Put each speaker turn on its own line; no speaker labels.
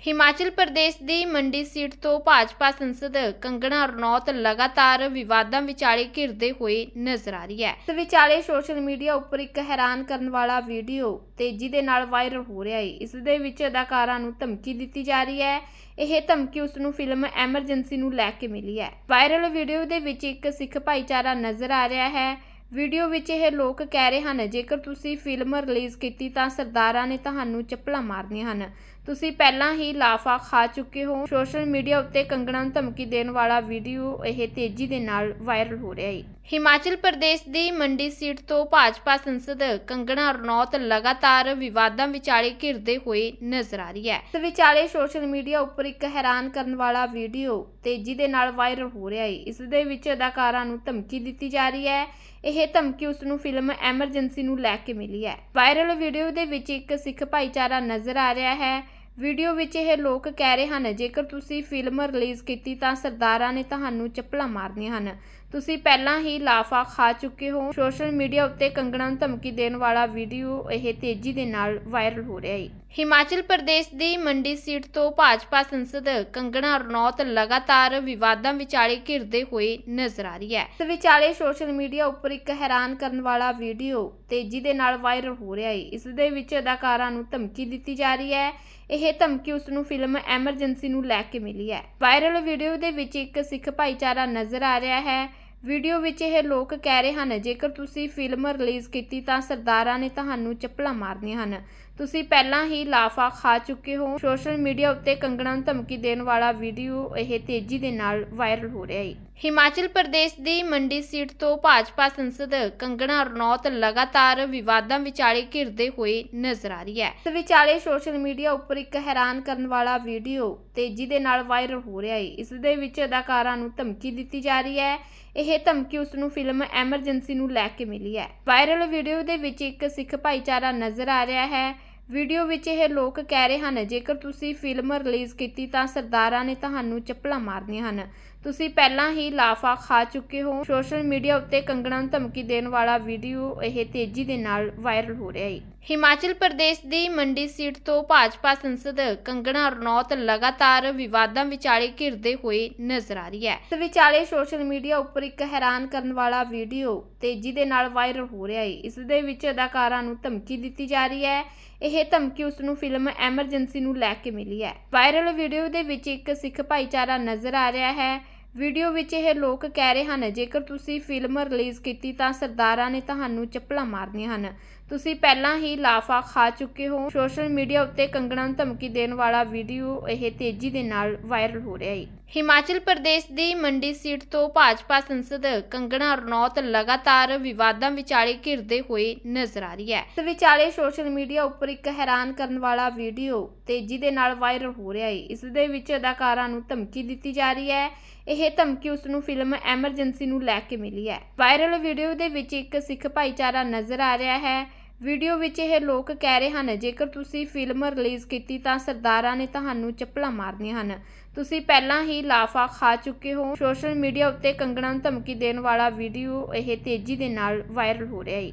ਹਿਮਾਚਲ ਪ੍ਰਦੇਸ਼ ਦੀ ਮੰਡੀ ਸੀਟ ਤੋਂ ਭਾਜਪਾ ਸੰਸਦ ਕੰਗਣਾ ਰਣੌਤ ਲਗਾਤਾਰ ਵਿਵਾਦਾਂ ਵਿਚਾਲੇ ਘਿਰਦੇ ਹੋਏ ਨਜ਼ਰ ਆ ਰਹੀ ਹੈ। ਇਸ ਵਿਚਾਲੇ ਸੋਸ਼ਲ ਮੀਡੀਆ ਉੱਪਰ ਇੱਕ ਹੈਰਾਨ ਕਰਨ ਵਾਲਾ ਵੀਡੀਓ ਤੇਜ਼ੀ ਦੇ ਨਾਲ ਵਾਇਰਲ ਹੋ ਰਿਹਾ ਹੈ। ਇਸ ਦੇ ਵਿੱਚ ਅਦਾਕਾਰਾ ਨੂੰ ਧਮਕੀ ਦਿੱਤੀ ਜਾ ਰਹੀ ਹੈ। ਇਹ ਧਮਕੀ ਉਸ ਨੂੰ ਫਿਲਮ ਐਮਰਜੈਂਸੀ ਨੂੰ ਲੈ ਕੇ ਮਿਲੀ ਹੈ। ਵਾਇਰਲ ਵੀਡੀਓ ਦੇ ਵਿੱਚ ਇੱਕ ਸਿੱਖ ਭਾਈਚਾਰਾ ਨਜ਼ਰ ਆ ਰਿਹਾ ਹੈ। ਵੀਡੀਓ ਵਿੱਚ ਇਹ ਲੋਕ ਕਹਿ ਰਹੇ ਹਨ, ਜੇਕਰ ਤੁਸੀਂ ਫਿਲਮ ਰਿਲੀਜ਼ ਕੀਤੀ ਤਾਂ ਸਰਦਾਰਾਂ ਨੇ ਤੁਹਾਨੂੰ ਚੱਪਲਾਂ ਮਾਰਨੀਆਂ ਹਨ। ਤੁਸੀਂ ਪਹਿਲਾਂ ਹੀ ਲਾਫਾ ਖਾ ਚੁੱਕੇ ਹੋ। ਸੋਸ਼ਲ ਮੀਡੀਆ ਉੱਤੇ ਕੰਗਣਾ ਨੂੰ ਧਮਕੀ ਦੇਣ ਵਾਲਾ ਵੀਡੀਓ ਇਹ ਤੇਜ਼ੀ ਦੇ ਨਾਲ ਵਾਇਰਲ ਹੋ ਰਿਹਾ ਹੈ। ਹਿਮਾਚਲ ਪ੍ਰਦੇਸ਼ ਦੀ ਮੰਡੀ ਸੀਟ ਤੋਂ ਭਾਜਪਾ ਸੰਸਦ ਕੰਗਣਾ ਰਣੌਤ ਲਗਾਤਾਰ ਵਿਵਾਦਾਂ ਵਿਚਾਲੇ ਘਿਰਦੇ ਹੋਏ ਨਜ਼ਰ ਆ ਰਹੀ ਹੈ। ਇਸ ਵਿਚਾਲੇ ਸੋਸ਼ਲ ਮੀਡੀਆ ਉੱਪਰ ਇੱਕ ਹੈਰਾਨ ਕਰਨ ਵਾਲਾ ਵੀਡੀਓ ਤੇਜ਼ੀ ਦੇ ਨਾਲ ਵਾਇਰਲ ਹੋ ਰਿਹਾ ਹੈ। ਇਸ ਦੇ ਵਿੱਚ ਅਦਾਕਾਰਾਂ ਨੂੰ ਧਮਕੀ ਦਿੱਤੀ ਜਾ ਰਹੀ ਹੈ। ਇਹ ਧਮਕੀ ਉਸ ਨੂੰ ਫਿਲਮ ਐਮਰਜੈਂਸੀ ਨੂੰ ਲੈ ਕੇ ਮਿਲੀ ਹੈ। ਵਾਇਰਲ ਵੀਡੀਓ ਦੇ ਵਿੱਚ ਇੱਕ ਸਿੱਖ ਭਾਈਚਾਰਾ ਨਜ਼ਰ ਆ ਰਿਹਾ ਹੈ। ਵੀਡੀਓ ਵਿੱਚ ਇਹ ਲੋਕ ਕਹਿ ਰਹੇ ਹਨ, ਜੇਕਰ ਤੁਸੀਂ ਫਿਲਮ ਰਿਲੀਜ਼ ਕੀਤੀ ਤਾਂ ਸਰਦਾਰਾਂ ਨੇ ਤੁਹਾਨੂੰ ਚੱਪਲਾਂ ਮਾਰਨੀਆਂ ਹਨ। ਤੁਸੀਂ ਪਹਿਲਾਂ ਹੀ ਲਾਫਾ ਖਾ ਚੁੱਕੇ ਹੋ। ਸੋਸ਼ਲ ਮੀਡੀਆ ਉੱਤੇ ਕੰਗਣਾ ਨੂੰ ਧਮਕੀ ਦੇਣ ਵਾਲਾ ਵੀਡੀਓ ਇਹ ਤੇਜ਼ੀ ਦੇ ਨਾਲ ਵਾਇਰਲ ਹੋ ਰਿਹਾ ਹੈ ਹਿਮਾਚਲ ਪ੍ਰਦੇਸ਼ ਦੀ ਮੰਡੀ ਸੀਟ ਤੋਂ ਭਾਜਪਾ ਸੰਸਦ ਕੰਗਣਾ ਰਣੌਤ ਲਗਾਤਾਰ ਵਿਵਾਦਾਂ ਵਿਚਾਲੇ ਘਿਰਦੇ ਹੋਏ ਨਜ਼ਰ ਆ ਰਹੀ ਹੈ। ਇਸ ਵਿਚਾਲੇ ਸੋਸ਼ਲ ਮੀਡੀਆ ਉੱਪਰ ਇੱਕ ਹੈਰਾਨ ਕਰਨ ਵਾਲਾ ਵੀਡੀਓ ਤੇਜ਼ੀ ਦੇ ਨਾਲ ਵਾਇਰਲ ਹੋ ਰਿਹਾ ਹੈ ਇਸ ਦੇ ਵਿੱਚ ਅਦਾਕਾਰਾਂ ਨੂੰ ਧਮਕੀ ਦਿੱਤੀ ਜਾ ਰਹੀ ਹੈ। ਇਹ ਧਮਕੀ ਉਸ ਨੂੰ ਫਿਲਮ ਐਮਰਜੈਂਸੀ ਨੂੰ ਲੈ ਕੇ ਮਿਲੀ ਹੈ। ਵਾਇਰਲ ਵੀਡੀਓ ਦੇ ਵਿੱਚ ਇੱਕ ਸਿੱਖ ਭਾਈਚਾਰਾ ਨਜ਼ਰ ਆ ਰਿਹਾ ਹੈ। ਵੀਡੀਓ ਵਿੱਚ ਇਹ ਲੋਕ ਕਹਿ ਰਹੇ ਹਨ, ਜੇਕਰ ਤੁਸੀਂ ਫਿਲਮ ਰਿਲੀਜ਼ ਕੀਤੀ ਤਾਂ ਸਰਦਾਰਾਂ ਨੇ ਤੁਹਾਨੂੰ ਚੱਪਲਾਂ ਮਾਰਨੀਆਂ ਹਨ। ਤੁਸੀਂ ਪਹਿਲਾਂ ਹੀ ਲਾਫਾ ਖਾ ਚੁੱਕੇ ਹੋ। ਸੋਸ਼ਲ ਮੀਡੀਆ ਉੱਤੇ ਕੰਗਣਾ ਨੂੰ ਧਮਕੀ ਦੇਣ ਵਾਲਾ ਵੀਡੀਓ ਇਹ ਤੇਜ਼ੀ ਦੇ ਨਾਲ ਵਾਇਰਲ ਹੋ ਰਿਹਾ ਹੈ। ਹਿਮਾਚਲ ਪ੍ਰਦੇਸ਼ ਦੀ ਮੰਡੀ ਸੀਟ ਤੋਂ ਭਾਜਪਾ ਸੰਸਦ ਕੰਗਣਾ ਰਣੌਤ ਲਗਾਤਾਰ ਵਿਵਾਦਾਂ ਵਿਚਾਲੇ ਘਿਰਦੇ ਹੋਏ ਨਜ਼ਰ ਆ ਰਹੀ ਹੈ। ਇਸ ਵਿਚਾਲੇ ਸੋਸ਼ਲ ਮੀਡੀਆ ਉੱਪਰ ਇੱਕ ਹੈਰਾਨ ਕਰਨ ਵਾਲਾ ਵੀਡੀਓ ਤੇਜ਼ੀ ਦੇ ਨਾਲ ਵਾਇਰਲ ਹੋ ਰਿਹਾ ਹੈ। ਇਸ ਦੇ ਵਿੱਚ ਅਦਾਕਾਰਾ ਨੂੰ ਧਮਕੀ ਦਿੱਤੀ ਜਾ ਰਹੀ ਹੈ। ਇਹ ਧਮਕੀ ਉਸ ਨੂੰ ਫਿਲਮ ਐਮਰਜੈਂਸੀ ਨੂੰ ਲੈ ਕੇ ਮਿਲੀ ਹੈ। ਵਾਇਰਲ ਵੀਡੀਓ ਦੇ ਵਿੱਚ ਇੱਕ ਸਿੱਖ ਭਾਈਚਾਰਾ ਨਜ਼ਰ ਆ ਰਿਹਾ ਹੈ। ਵੀਡੀਓ ਵਿੱਚ ਇਹ ਲੋਕ ਕਹਿ ਰਹੇ ਹਨ, ਜੇਕਰ ਤੁਸੀਂ ਫਿਲਮ ਰਿਲੀਜ਼ ਕੀਤੀ ਤਾਂ ਸਰਦਾਰਾਂ ਨੇ ਤੁਹਾਨੂੰ ਚੱਪਲਾਂ ਮਾਰਨੀਆਂ ਹਨ। ਤੁਸੀਂ ਪਹਿਲਾਂ ਹੀ ਲਾਫਾ ਖਾ ਚੁੱਕੇ ਹੋ। ਸੋਸ਼ਲ ਮੀਡੀਆ ਉੱਤੇ ਕੰਗਣਾ ਨੂੰ ਧਮਕੀ ਦੇਣ ਵਾਲਾ ਵੀਡੀਓ ਇਹ ਤੇਜ਼ੀ ਦੇ ਨਾਲ ਵਾਇਰਲ ਹੋ ਰਿਹਾ ਹੈ ਹਿਮਾਚਲ ਪ੍ਰਦੇਸ਼ ਦੀ ਮੰਡੀ ਸੀਟ ਤੋਂ ਭਾਜਪਾ ਸੰਸਦ ਕੰਗਣਾ ਰਣੌਤ ਲਗਾਤਾਰ ਵਿਵਾਦਾਂ ਵਿਚਾਲੇ ਘਿਰਦੇ ਹੋਏ ਨਜ਼ਰ ਆ ਰਹੀ ਹੈ। ਇਸ ਵਿਚਾਲੇ ਸੋਸ਼ਲ ਮੀਡੀਆ ਉੱਪਰ ਇੱਕ ਹੈਰਾਨ ਕਰਨ ਵਾਲਾ ਵੀਡੀਓ ਤੇਜ਼ੀ ਦੇ ਨਾਲ ਵਾਇਰਲ ਹੋ ਰਿਹਾ ਹੈ ਇਸ ਦੇ ਵਿੱਚ ਅਦਾਕਾਰਾਂ ਨੂੰ ਧਮਕੀ ਦਿੱਤੀ ਜਾ ਰਹੀ ਹੈ। ਇਹ ਧਮਕੀ ਉਸ ਨੂੰ ਫਿਲਮ ਐਮਰਜੈਂਸੀ ਨੂੰ ਲੈ ਕੇ ਮਿਲੀ ਹੈ। ਵਾਇਰਲ ਵੀਡੀਓ ਦੇ ਵਿੱਚ ਇੱਕ ਸਿੱਖ ਭਾਈਚਾਰਾ ਨਜ਼ਰ ਆ ਰਿਹਾ ਹੈ। ਵੀਡੀਓ ਵਿੱਚ ਇਹ ਲੋਕ ਕਹਿ ਰਹੇ ਹਨ, ਜੇਕਰ ਤੁਸੀਂ ਫਿਲਮ ਰਿਲੀਜ਼ ਕੀਤੀ ਤਾਂ ਸਰਦਾਰਾਂ ਨੇ ਤੁਹਾਨੂੰ ਚੱਪਲਾਂ ਮਾਰਨੀਆਂ ਹਨ। ਤੁਸੀਂ ਪਹਿਲਾਂ ਹੀ ਲਾਫਾ ਖਾ ਚੁੱਕੇ ਹੋ। ਸੋਸ਼ਲ ਮੀਡੀਆ ਉੱਤੇ ਕੰਗਣਾ ਨੂੰ ਧਮਕੀ ਦੇਣ ਵਾਲਾ ਵੀਡੀਓ ਇਹ ਤੇਜ਼ੀ ਦੇ ਨਾਲ ਵਾਇਰਲ ਹੋ ਰਿਹਾ ਹੈ ਹਿਮਾਚਲ ਪ੍ਰਦੇਸ਼ ਦੀ ਮੰਡੀ ਸੀਟ ਤੋਂ ਭਾਜਪਾ ਸੰਸਦ ਕੰਗਣਾ ਰਣੌਤ ਲਗਾਤਾਰ ਵਿਵਾਦਾਂ ਵਿਚਾਲੇ ਘਿਰਦੇ ਹੋਏ ਨਜ਼ਰ ਆ ਰਹੀ ਹੈ। ਇਸ ਵਿਚਾਲੇ ਸੋਸ਼ਲ ਮੀਡੀਆ ਉੱਪਰ ਇੱਕ ਹੈਰਾਨ ਕਰਨ ਵਾਲਾ ਵੀਡੀਓ ਤੇਜ਼ੀ ਦੇ ਨਾਲ ਵਾਇਰਲ ਹੋ ਰਿਹਾ ਹੈ। ਇਸ ਦੇ ਵਿੱਚ ਅਦਾਕਾਰਾ ਨੂੰ ਧਮਕੀ ਦਿੱਤੀ ਜਾ ਰਹੀ ਹੈ। ਇਹ ਧਮਕੀ ਉਸ ਨੂੰ ਫਿਲਮ ਐਮਰਜੈਂਸੀ ਨੂੰ ਲੈ ਕੇ ਮਿਲੀ ਹੈ। ਵਾਇਰਲ ਵੀਡੀਓ ਦੇ ਵਿੱਚ ਇੱਕ ਸਿੱਖ ਭਾਈਚਾਰਾ ਨਜ਼ਰ ਆ ਰਿਹਾ ਹੈ। ਵੀਡੀਓ ਵਿੱਚ ਇਹ ਲੋਕ ਕਹਿ ਰਹੇ ਹਨ, ਜੇਕਰ ਤੁਸੀਂ ਫਿਲਮ ਰਿਲੀਜ਼ ਕੀਤੀ ਤਾਂ ਸਰਦਾਰਾਂ ਨੇ ਤੁਹਾਨੂੰ ਚੱਪਲਾਂ ਮਾਰਨੀਆਂ ਹਨ। ਤੁਸੀਂ ਪਹਿਲਾਂ ਹੀ ਲਾਫਾ ਖਾ ਚੁੱਕੇ ਹੋ। ਸੋਸ਼ਲ ਮੀਡੀਆ ਉੱਤੇ ਕੰਗਣਾ ਨੂੰ ਧਮਕੀ ਦੇਣ ਵਾਲਾ ਵੀਡੀਓ ਇਹ ਤੇਜ਼ੀ ਦੇ ਨਾਲ ਵਾਇਰਲ ਹੋ ਰਿਹਾ ਹੈ